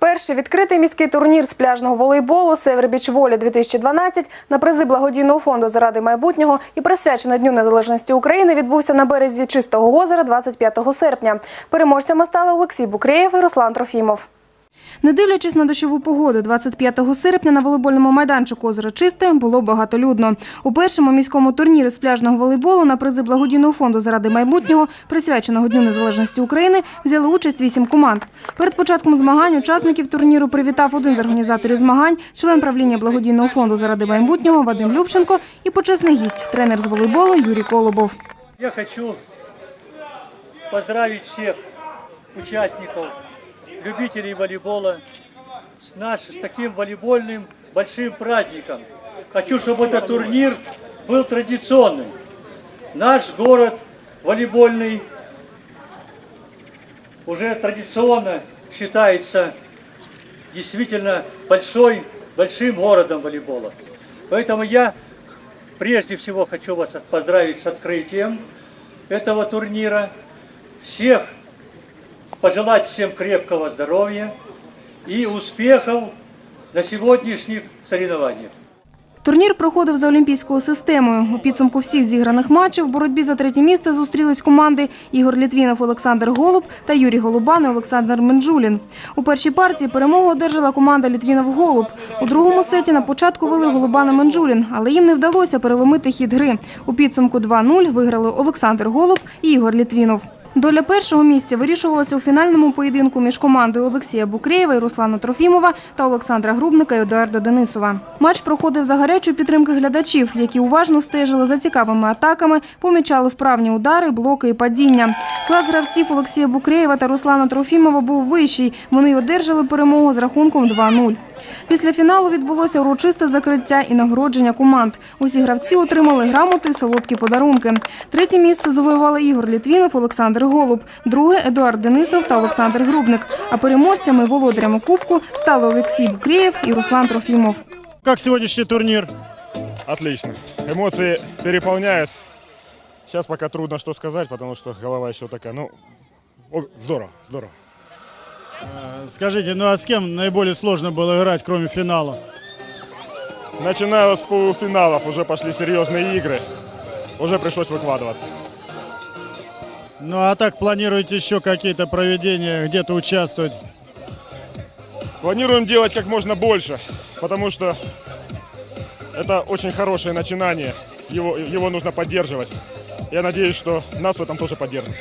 Перший відкритий міський турнір з пляжного волейболу «Севербіч Волі 2012 на призи благодійного фонду заради майбутнього і присвячений Дню Незалежності України відбувся на березі Чистого озера 25 серпня. Переможцями стали Олексій Букреєв і Руслан Трофімов. Не дивлячись на дощову погоду, 25 серпня на волейбольному майданчику озеро Чисте було багатолюдно. У першому міському турнірі з пляжного волейболу на призи благодійного фонду заради майбутнього, присвяченого Дню Незалежності України, взяли участь вісім команд. Перед початком змагань учасників турніру привітав один з організаторів змагань, член правління благодійного фонду заради майбутнього Вадим Любченко і почесний гість, тренер з волейболу Юрій Колобов. Я хочу поздравить всех участников, любителей волейбола с нашим таким волейбольным большим праздником. Хочу, чтобы этот турнир был традиционным. Наш город волейбольный уже традиционно считается действительно большой, большим городом волейбола. Поэтому я прежде всего хочу вас поздравить с открытием этого турнира. Всех пожелать всем крепкого здоровья и успехов на сегодняшних соревнованиях. Турнір проходив за олімпійською системою. У підсумку всіх зіграних матчів в боротьбі за третє місце зустрілись команди Ігор Літвінов, Олександр Голуб та Юрій Голубан і Олександр Менджулін. У першій партії перемогу одержала команда Літвінов-Голуб. У другому сеті на початку вели Голубан і Менджулін, але їм не вдалося переломити хід гри. У підсумку 2-0 виграли Олександр Голуб і Ігор Літвінов. Доля першого місця вирішувалася у фінальному поєдинку між командою Олексія Букреєва і Руслана Трофімова та Олександра Грубника і Едуарда Денисова. Матч проходив за гарячої підтримки глядачів, які уважно стежили за цікавими атаками, помічали вправні удари, блоки і падіння. Клас гравців Олексія Букреєва та Руслана Трофімова був вищий. Вони одержали перемогу з рахунком 2-0. Після фіналу відбулося урочисте закриття і нагородження команд. Усі гравці отримали грамоти і солодкі подарунки. Третє місце завоювали Ігор Літвінов, Олександр Голуб, друге Едуард Денисов та Олександр Грубник. А переможцями володарями кубку стали Олексій Букреєв і Руслан Трофімов. Как сегодняшний турнир? Отлично. Эмоции переполняют. Сейчас пока трудно что сказать, потому что голова еще такая. Ну, здорово, здорово. Скажите, ну а с кем наиболее сложно было играть, кроме финала? Начиная с полуфиналов уже пошли серьезные игры. Уже пришлось выкладываться. Ну а так планируете еще какие-то проведения, где-то участвовать? Планируем делать как можно больше, потому что это очень хорошее начинание. Его, его нужно поддерживать. Я надеюсь, что нас в этом тоже поддержат.